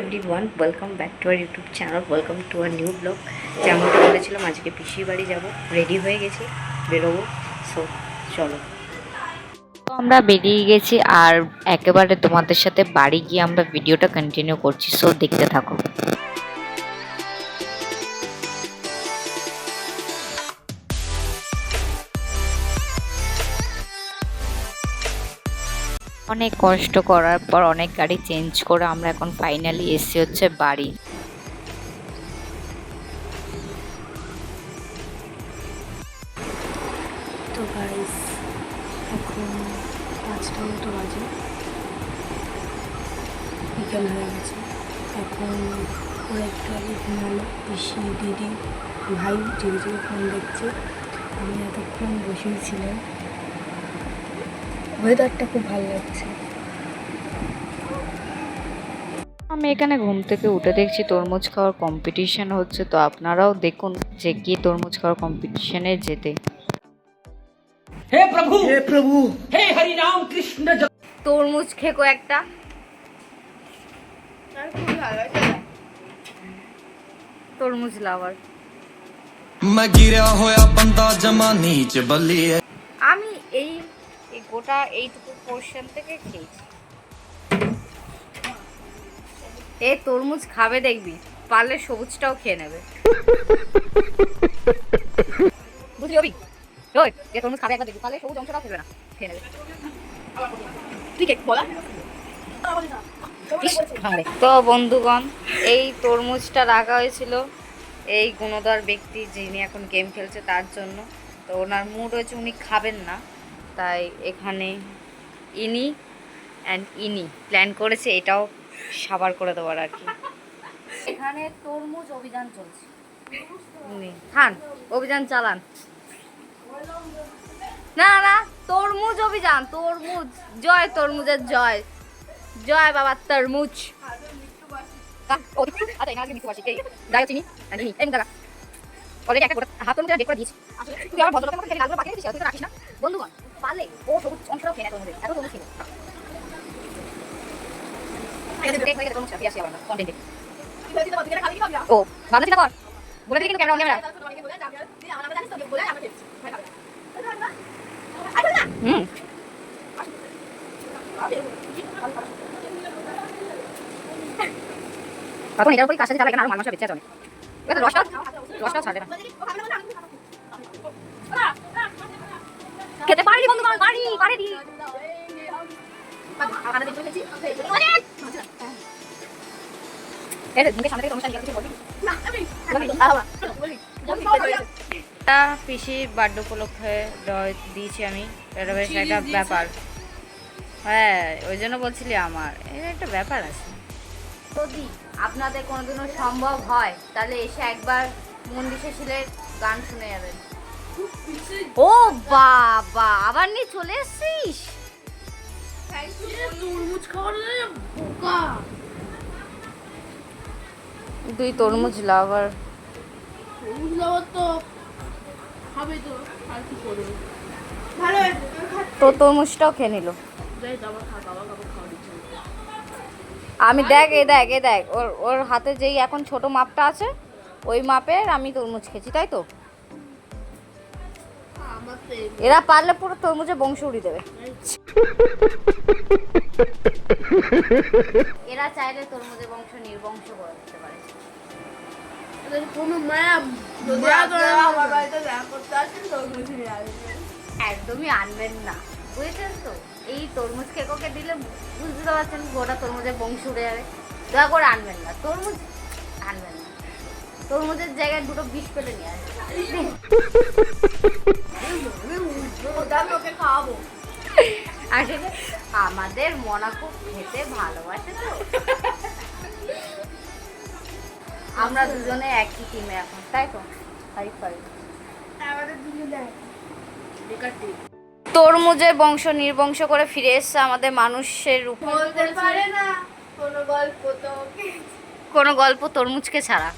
Everyone welcome back to our YouTube channel welcome to our new blog যেমনটা বলেছিলাম, আজকে পিসির বাড়ি যাব রেডি হয়ে গেছি, বেরোবো সো চলো। আমরা বেরিয়ে গেছি, আর একেবারে তোমাদের সাথে বাড়ি গিয়ে আমরা ভিডিওটা কন্টিনিউ করছি সো দেখতে থাকো। অনেক কষ্ট করার পর অনেক গাড়ি চেঞ্জ করে আমরা এখন ফাইনালি এসছি হচ্ছে বাড়ি। তো গাইস এখন পাঁচটা মতো বাজে। বিকেল হয়ে গেছে। এখন ওরা একটু আগে ঘুমালো। পিসি, দিদি, ভাই টিভি টিভি ফোন দেখছে, আমি এতক্ষণ বসেই ছিলাম। ওয়েদারটা খুব ভালো লাগছে। আমি এখানে ঘুম থেকে উঠে দেখছি তরমুজ খাওয়ার কম্পিটিশন হচ্ছে তো আপনারাও দেখুন যে কি তরমুজ খাওয়ার কম্পিটিশনে যেতে। হে প্রভু! হে প্রভু! হে হরি রাম কৃষ্ণ তরমুজ খেকো একটা। তরমুজ লাভার। मैं गिरा होया बंदा जमा नीच গোটা এইটুকু পোর্শন থেকে খেয়েছি। এ তরমুজ খাবে দেখবি, পারলে সবুজটাও খেয়ে নেবে। বুঝলি অবি যে তরমুজ খাবে একবার দেখবি, পারলে সবুজ অংশটাও খেবে না, খেয়ে নেবে। তুই কে, বলা? তো বন্ধুগণ, এই তরমুজটা রাখা হয়েছিল এই গুণধর ব্যক্তি যিনি এখন গেম খেলছে তার জন্য। তো ওনার মুড হয়েছে উনি খাবেন না। তাই এখানে ইনি অ্যান্ড ইনি প্ল্যান করেছে এটাও সাবার করে দেওয়ার আর কি। এখানে তরমুজ অভিযান চলছে। খান অভিযান চালান। না না তরমুজ অভিযান তরমুজ জয় তরমুজের জয়। জয় বাবা তরমুজ। বন্ধুগণ পারলে ও সবুজ অংশটাও খেয়ে নেয় তরমুজের এত তরমুজ। ও ভাবনা চিন্তা কর বলে কিন্তু ক্যামেরা ক্যামেরা হুম তখন এটার কাজটা চালাকে না আরও মাল মশলা বেঁচে এবার রসটা রসটাও ছাড়বে না। খেতে পারিনি বন্ধু পারি পারিনি। বার্থডে উপলক্ষে দিয়েছি আমি। এটা বেশ একটা ব্যাপার। হ্যাঁ ওই জন্য বলছিলি আমার। একটা ব্যাপার আছে। যদি আপনাদের কোনোদিনও সম্ভব হয় তাহলে এসে একবার মন্দির শিলের গান শুনে যাবেন। ও বাবা আবার নিয়ে চলে এসছিস? তুই তরমুজ লাভার তো তরমুজটাও খেয়ে নিল। আমি দেখ এ দেখ এ দেখ ওর ওর হাতে যেই এখন ছোট মাপটা আছে ওই মাপের আমি তরমুজ খেয়েছি তাই তো? এরা পারলে পুরো তরমুজে বংশ উড়িয়ে দেবে। এরা চাইলে তরমুজের বংশ নির্বংশ করে দিতে পারে। কোনো তরমুজ একদমই আনবেন না। বুঝেছেন তো? এই তরমুজ কেকোকে দিলে বুঝতে পারছেন গোটা তরমুজের বংশ উড়ে যাবে। দয়া করে আনবেন না। তরমুজ আনবেন না। তরমুজের জায়গায় দুটো বিষ পেলে নিয়ে আসবেন। ওটা খাওয়াবো আসলে আমাদের মনা খুব খেতে ভালোবাসে তো। আমরা দুজনে একই টিমে এখন তাই তো? হাই ফাই আমাদের দুজনে বেকার টিম তরমুজের বংশ নির্বংশ করে ফিরে এসছে আমাদের মানুষের রূপ। বলতে পারে না কোনো গল্প তো কোনো গল্প তরমুজকে ছাড়া।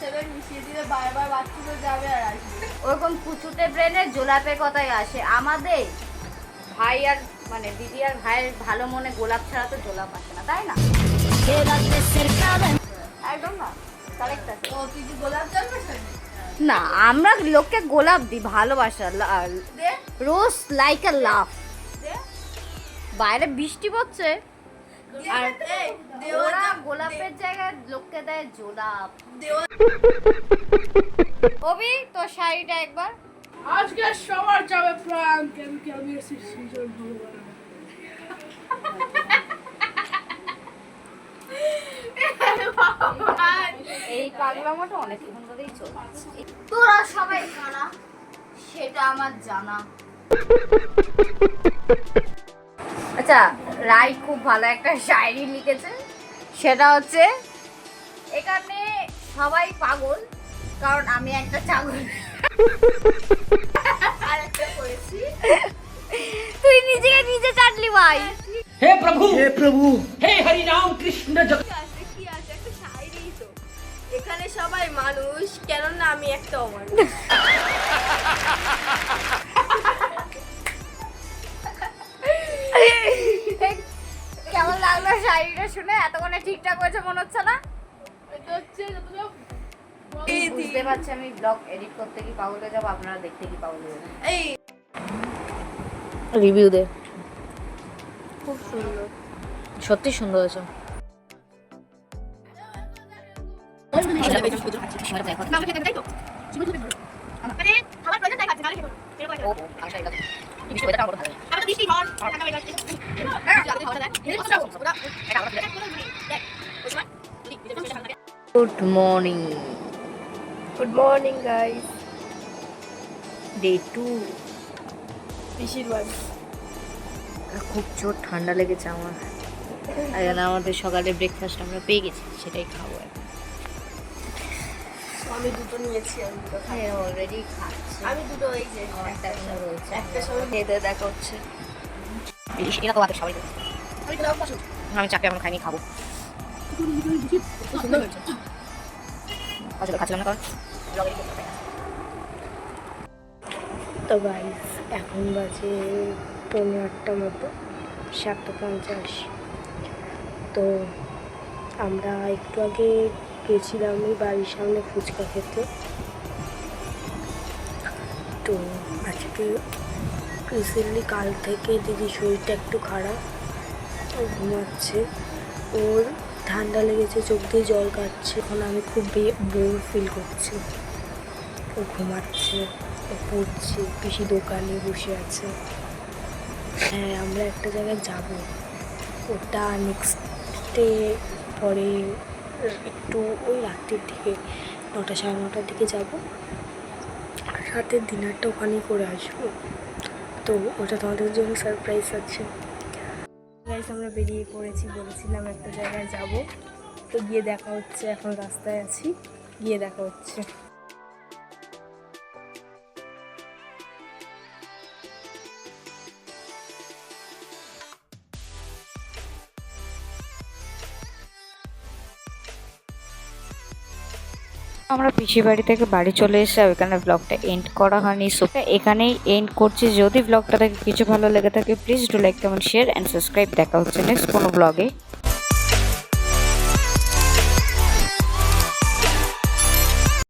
সাথে মিশিয়ে দিলে বারবার বাচ্চাগুলো যাবে আর আসবে। ওরকম কুচুটে ব্রেনে জোলাপে কথাই আসে। আমাদের ভাই আর মানে দিদি আর ভাইয়ের ভালো মনে গোলাপ ছাড়া তো গোলাপ আসে না তাই না? একদম না? কারেক্ট আছে। ও তুই কি গোলাপ জল না আমরা লোককে গোলাপ দিই ভালোবাসা রোজ লাইক আ লাভ বাইরে বৃষ্টি পড়ছে। আর এই ওরা দেওয়া গোলাপের জায়গায় লোককে দেয় জোলাপ। কবি তোর শাড়িটা একবার। আজকে সবার যাবে প্রাণ কেন কি আমি এসে সুযোগ ভগবান। এই পাগলামোটা অনেকক্ষণ ধরেই চলছে। তোরা সবাই জানা সেটা আমার জানা। আচ্ছা রায় খুব ভালো একটা শায়রি লিখেছেন সেটা হচ্ছে এখানে সবাই পাগল কারণ আমি একটা ছাগল। করেছি। তুই নিজেকে নিজে চাটলি ভাই। হে প্রভু! হে প্রভু! হে হরি রাম কৃষ্ণ কি আছে একটা শায়েরি তো। এখানে সবাই মানুষ কেন না আমি একটা অমানুষ। শাড়িটা শুনে এতক্ষণে ঠিকঠাক হয়েছে মনে হচ্ছে না? এটা হচ্ছে বুঝতে পারছি আমি ব্লগ এডিট করতে কি পাগল হয়ে যাব আপনারা দেখতে কি পাগল হয়ে যাবেন। এই। রিভিউ দে। খুব সুন্দর। সত্যি সুন্দর হয়েছে। Good morning good morning guys day two বাড়ি খুব জোর ঠান্ডা লেগেছে আমার। এখানে আমাদের সকালে ব্রেকফাস্ট আমরা পেয়ে গেছি সেটাই খাব এখন। আমি দুটো নিয়েছি আমি দুটো খাই। হ্যাঁ অলরেডি খাচ্ছি। আমি দুটো এই যে আমার একটা এখনও রয়েছে। একটা সবাই খেয়ে দেখা হচ্ছে। এটা তো আমাদের সবাই রয়েছে। আমি চাকরি এখন খাইনি খাব। খাচ্ছিলাম না কারণ। হয়। তো গাইস এখন বাজে পৌনে আটটা মতো সাতটা পঞ্চাশ। তো আমরা একটু আগে গেছিলাম এই বাড়ির সামনে ফুচকা খেতে। তো আজকে রিসেন্টলি কাল থেকে দিদি শরীরটা একটু খারাপ, ও ঘুমাচ্ছে। ওর ঠান্ডা লেগেছে, চোখ দিয়ে জল কাটছে। এখন আমি খুব বোর ফিল করছি। ও ঘুমাচ্ছে, ও পড়ছে, পিসি দোকানে বসে আছে। হ্যাঁ আমরা একটা জায়গায় যাব। ওটা নেক্সট ডে পরে একটু ওই রাত্রির দিকে নটা সাড়ে নটার দিকে যাব। রাতের ডিনারটা ওখানেই করে আসব। তো ওটা তোমাদের জন্য সারপ্রাইজ আছে। গাইস আমরা বেরিয়ে পড়েছি, বলেছিলাম একটা জায়গায় যাব। তো গিয়ে দেখা হচ্ছে, এখন রাস্তায় আছি। গিয়ে দেখা হচ্ছে। আমরা পিসি বাড়ি থেকে বাড়ি চলে এসে ওইখানে ব্লগটা এন্ড করা হয়নি। সো এখানেই এন্ড করছি। যদি ব্লগটা থেকে কিছু ভালো লেগে থাকে please do like comment share and subscribe দেখা হচ্ছে নেক্সট কোনো ব্লগে